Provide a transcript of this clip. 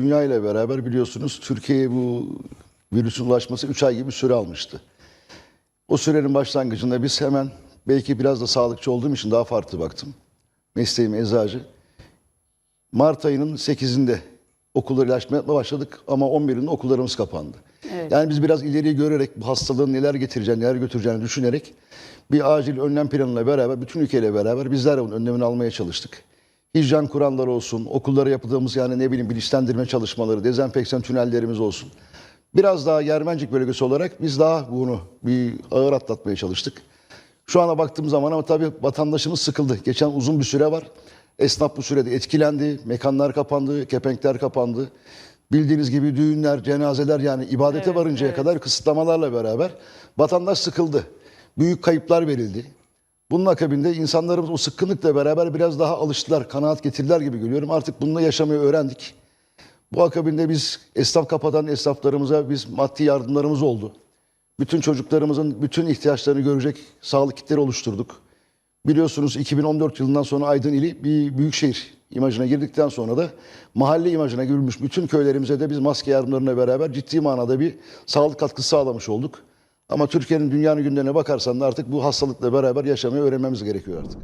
dünya ile beraber biliyorsunuz Türkiye'ye bu virüsün ulaşması 3 ay gibi süre almıştı. O sürenin başlangıcında biz hemen belki biraz da sağlıkçı olduğum için daha farklı baktım. Mesleğim eczacı. Mart ayının 8'inde okulları ilaçlama yapmaya başladık ama 11'inde okullarımız kapandı. Yani biz biraz ileriyi görerek bu hastalığın neler getireceğini, neler götüreceğini düşünerek bir acil önlem planıyla beraber, bütün ülkeyle beraber bizler bunun önlemini almaya çalıştık. Hijyen kuralları olsun, okullara yaptığımız yani ne bileyim bilinçlendirme çalışmaları, dezenfeksiyon tünellerimiz olsun. Biraz daha Germencik bölgesi olarak biz daha bunu bir ağır atlatmaya çalıştık. Şu ana baktığım zaman ama tabii vatandaşımız sıkıldı. Geçen uzun bir süre var. Esnaf bu sürede etkilendi. Mekanlar kapandı, kepenkler kapandı. Bildiğiniz gibi düğünler, cenazeler yani ibadete varıncaya kadar kısıtlamalarla beraber vatandaş sıkıldı. Büyük kayıplar verildi. Bunun akabinde insanlarımız o sıkkınlıkla beraber biraz daha alıştılar, kanaat getirdiler gibi görüyorum. Artık bununla yaşamayı öğrendik. Bu akabinde biz esnaf kapatan esnaflarımıza biz maddi yardımlarımız oldu. Bütün çocuklarımızın bütün ihtiyaçlarını görecek sağlık kitleri oluşturduk. Biliyorsunuz 2014 yılından sonra Aydın ili bir büyükşehir imajına girdikten sonra da mahalle imajına girilmiş bütün köylerimize de biz maske yardımlarına beraber ciddi manada bir sağlık katkısı sağlamış olduk. Ama Türkiye'nin dünyanın gündemine bakarsan da artık bu hastalıkla beraber yaşamayı öğrenmemiz gerekiyor artık.